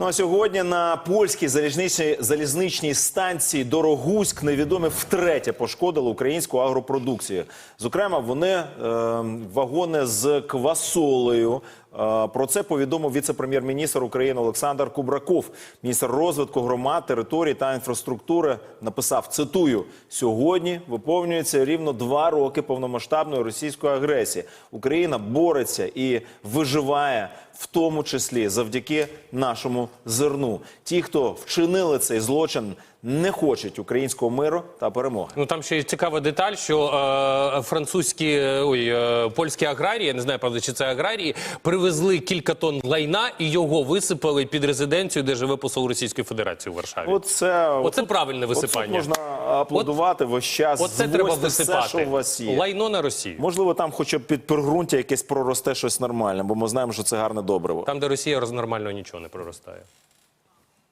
Ну а сьогодні на польській залізничній, залізничній станції Дорогуськ невідомі втретє пошкодили українську агропродукцію. Зокрема, вони е, вагони з квасолею. Е, Про це повідомив віце-прем'єр-міністр України Олександр Кубраков. Міністр розвитку громад, територій та інфраструктури написав: цитую: сьогодні виповнюється рівно два роки повномасштабної російської агресії. Україна бореться і виживає, в тому числі завдяки нашому зерну. Ті, хто вчинили цей злочин, не хочуть українського миру та перемоги. Ну там ще цікава деталь, що е, французькі е, ой, е, польські аграрії, я не знаю, правда, чи це аграрії, привезли кілька тонн лайна і його висипали під резиденцію, де живе посол Російської Федерації у Варшаві. Оце, Оце правильне висипання. можна аплодувати весь час. Оце треба висипати. все, що у вас є. Лайно на Росію. Можливо, там хоча б під пригрунтя якесь проросте щось нормальне, бо ми знаємо, що це гарне добриво. Там, де Росія роз- нормально нічого не проростає.